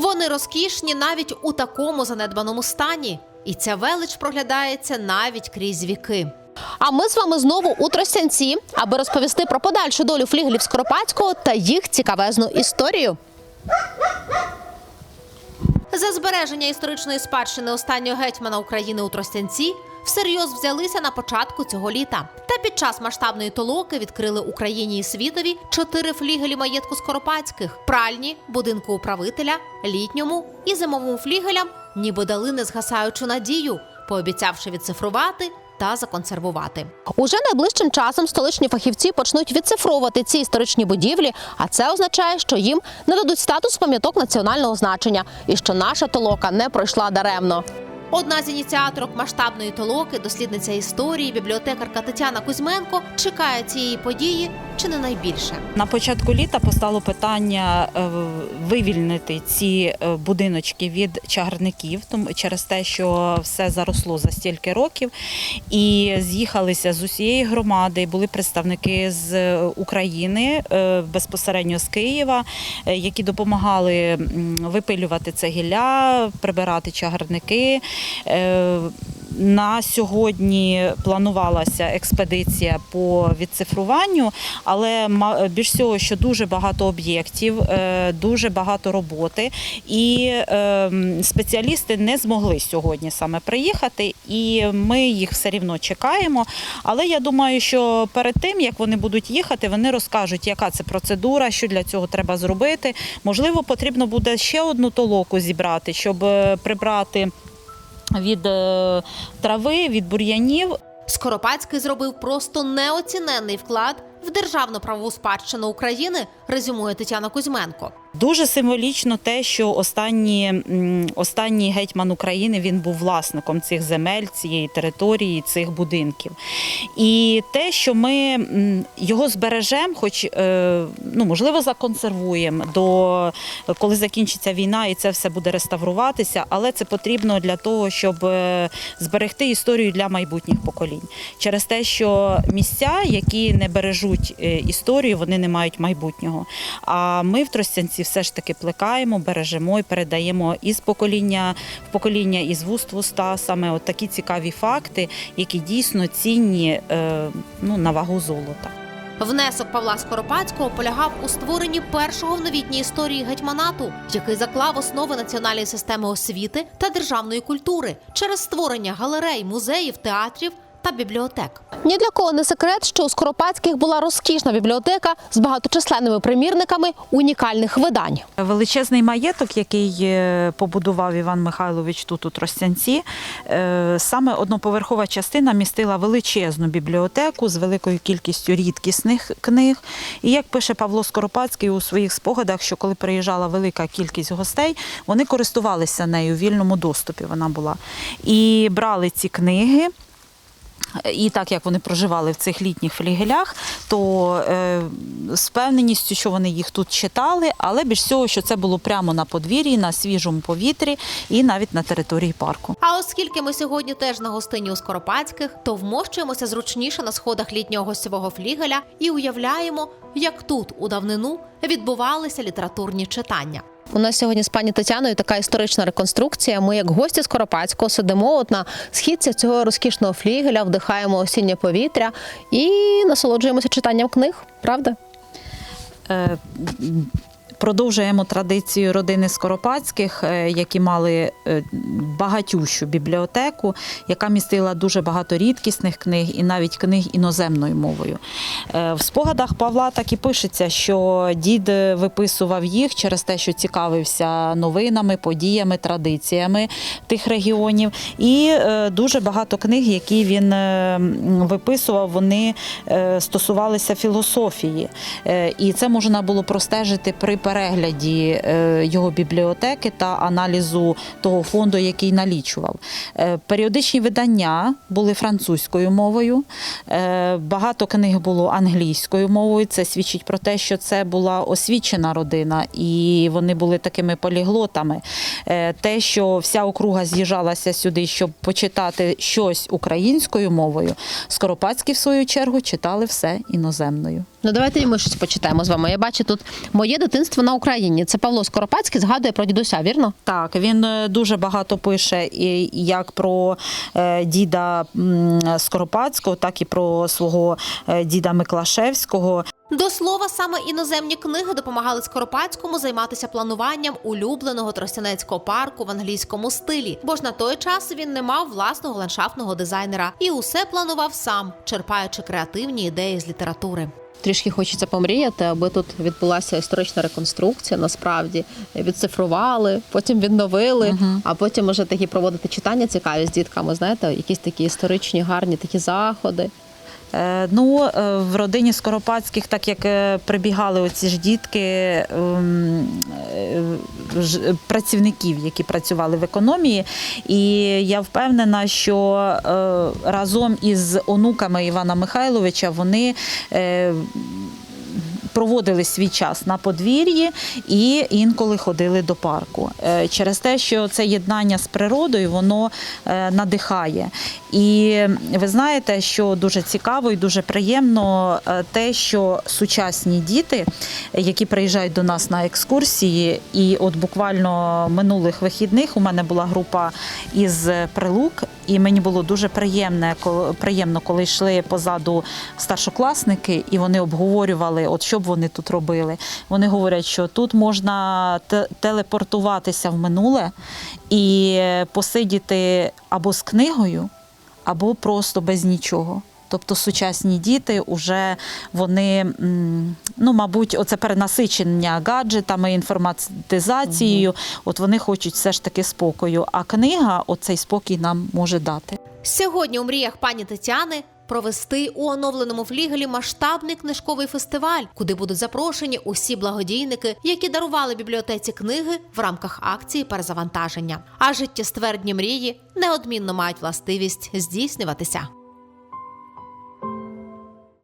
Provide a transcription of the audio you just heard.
Вони розкішні навіть у такому занедбаному стані, і ця велич проглядається навіть крізь віки. А ми з вами знову у Тростянці, аби розповісти про подальшу долю фліглів Скоропадського та їх цікавезну історію. За збереження історичної спадщини останнього гетьмана України у Тростянці всерйоз взялися на початку цього літа. Та під час масштабної толоки відкрили Україні і світові чотири флігелі маєтку Скоропадських: пральні, будинку управителя, літньому і зимовому флігелям, ніби дали незгасаючу надію, пообіцявши відцифрувати та законсервувати. Уже найближчим часом столичні фахівці почнуть відцифровувати ці історичні будівлі, а це означає, що їм нададуть статус пам'яток національного значення і що наша толока не пройшла даремно. Одна з ініціаторок масштабної толоки, дослідниця історії, бібліотекарка Тетяна Кузьменко, чекає цієї події чи не найбільше. На початку літа постало питання е, вивільнити ці е, будиночки від чагарників, через те, що все заросло за стільки років, і з'їхалися з усієї громади. Були представники з України е, безпосередньо з Києва, які допомагали випилювати цегілля, прибирати чагарники. На сьогодні планувалася експедиція по відцифруванню, але більш всього, що дуже багато об'єктів, е, дуже багато роботи, і е, спеціалісти не змогли сьогодні саме приїхати, і ми їх все рівно чекаємо. Але я думаю, що перед тим як вони будуть їхати, вони розкажуть, яка це процедура, що для цього треба зробити. Можливо, потрібно буде ще одну толоку зібрати, щоб е, прибрати від е, трави, від бур'янів. Скоропадський зробив просто неоціненний вклад в державну правову спадщину України, резюмує Тетяна Кузьменко. Дуже символічно те, що останні, м, останній гетьман України він був власником цих земель, цієї території, цих будинків. І те, що ми його збережемо, хоч е, ну, можливо законсервуємо до коли закінчиться війна, і це все буде реставруватися, але це потрібно для того, щоб е, зберегти історію для майбутніх поколінь. Через те, що місця, які не бережуть е, історію, вони не мають майбутнього. А ми в Тростянці все ж таки плекаємо, бережемо і передаємо із покоління в покоління, із вуст в уста саме от такі цікаві факти, які дійсно цінні е, ну, на вагу золота. Внесок Павла Скоропадського полягав у створенні першого в новітній історії гетьманату, який заклав основи національної системи освіти та державної культури через створення галерей, музеїв, театрів та бібліотек. Ні для кого не секрет, що у Скоропадських була розкішна бібліотека з багаточисленними примірниками унікальних видань. Величезний маєток, який е, побудував Іван Михайлович тут у Тростянці, е, саме одноповерхова частина містила величезну бібліотеку з великою кількістю рідкісних книг. І як пише Павло Скоропадський у своїх спогадах, що коли приїжджала велика кількість гостей, вони користувалися нею в вільному доступі. Вона була і брали ці книги. І так як вони проживали в цих літніх флігелях, то е, з впевненістю, що вони їх тут читали, але більш всього, що це було прямо на подвір'ї, на свіжому повітрі і навіть на території парку. А оскільки ми сьогодні теж на гостині у Скоропадських, то вмощуємося зручніше на сходах літнього гостьового флігеля і уявляємо, як тут у давнину відбувалися літературні читання. У нас сьогодні з пані Тетяною така історична реконструкція. Ми, як гості Скоропадського, сидимо от на східці цього розкішного флігеля, вдихаємо осіннє повітря і насолоджуємося читанням книг. Правда? Продовжуємо традицію родини Скоропадських, е, які мали е, багатющу бібліотеку, яка містила дуже багато рідкісних книг і навіть книг іноземною мовою. Е, В спогадах Павла так і пишеться, що дід виписував їх через те, що цікавився новинами, подіями, традиціями тих регіонів. І дуже багато книг, які він виписував, вони стосувалися філософії. І це можна було простежити при е, його бібліотеки та аналізу того фонду, який налічував. Е, Періодичні видання були французькою мовою, е, багато книг було англійською мовою. Це свідчить про те, що це була освічена родина, і вони були такими поліглотами. Те, що вся округа з'їжджалася сюди, щоб почитати щось українською мовою, Скоропадські, в свою чергу, читали все іноземною. Ну давайте і ми щось почитаємо з вами. Я бачу тут моє дитинство на Україні. Це Павло Скоропадський згадує про дідуся, вірно? Так, він е, дуже багато пише і як про е, діда Скоропадського, так і про свого е, діда Миклашевського. До слова, саме іноземні книги допомагали Скоропадському займатися плануванням улюбленого Тростянецького парку в англійському стилі, бо ж на той час він не мав власного ландшафтного дизайнера і усе планував сам, черпаючи креативні ідеї з літератури. Трішки хочеться помріяти, аби тут відбулася історична реконструкція. Насправді відцифрували, потім відновили, а потім може такі проводити читання цікаві з дітками. Знаєте, якісь такі історичні, гарні такі заходи. Е, Ну, е, в родині Скоропадських, так як е, прибігали оці ж дітки ем, працівників, які працювали в економії, і я впевнена, що е, разом із онуками Івана Михайловича вони. Проводили свій час на подвір'ї і інколи ходили до парку. Е, Через те, що це єднання з природою, воно е, надихає. І ви знаєте, що дуже цікаво і дуже приємно е, те, що сучасні діти, які приїжджають до нас на екскурсії, і от буквально минулих вихідних у мене була група із Прилук, і мені було дуже приємне, приємно, коли йшли позаду старшокласники, і вони обговорювали, от що б вони тут робили. Вони говорять, що тут можна телепортуватися в минуле і посидіти або з книгою, або просто без нічого. Тобто сучасні діти вже вони, ну, мабуть, оце перенасичення гаджетами, інформатизацією, от вони хочуть все ж таки спокою. А книга оцей спокій нам може дати. Сьогодні у мріях пані Тетяни провести у оновленому флігелі масштабний книжковий фестиваль, куди будуть запрошені усі благодійники, які дарували бібліотеці книги в рамках акції перезавантаження. А життєствердні мрії неодмінно мають властивість здійснюватися.